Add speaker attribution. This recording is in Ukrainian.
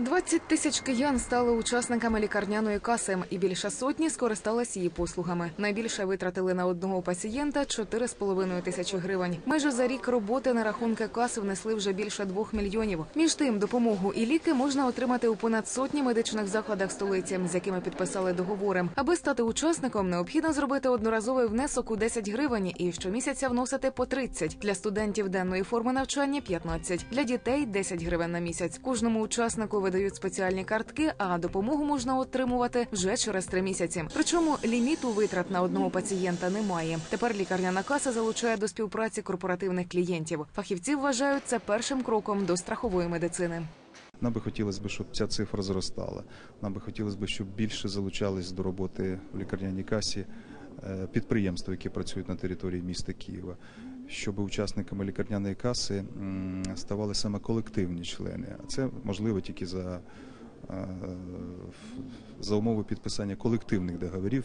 Speaker 1: 20 тисяч киян стали учасниками лікарняної каси, і більше сотні скористалась її послугами. Найбільше витратили на одного пацієнта 4,5 тисячі гривень. Майже за рік роботи на рахунки каси внесли вже більше двох мільйонів. Між тим, допомогу і ліки можна отримати у понад сотні медичних закладах столиці, з якими підписали договори. Аби стати учасником, необхідно зробити одноразовий внесок у 10 гривень і щомісяця вносити по 30. Для студентів денної форми навчання 15. Для дітей 10 гривень на місяць. Кожному учаснику видають спеціальні картки, а допомогу можна отримувати вже через три місяці. Причому ліміту витрат на одного пацієнта немає. Тепер лікарняна каса залучає до співпраці корпоративних клієнтів. Фахівці вважають це першим кроком до страхової медицини.
Speaker 2: Нам би хотілося б, щоб ця цифра зростала. Нам би хотілося б, щоб більше залучались до роботи в лікарняній касі підприємства, які працюють на території міста Києва, щоб учасниками лікарняної каси ставали саме колективні члени. А це можливо тільки за, е, за умови підписання колективних договорів.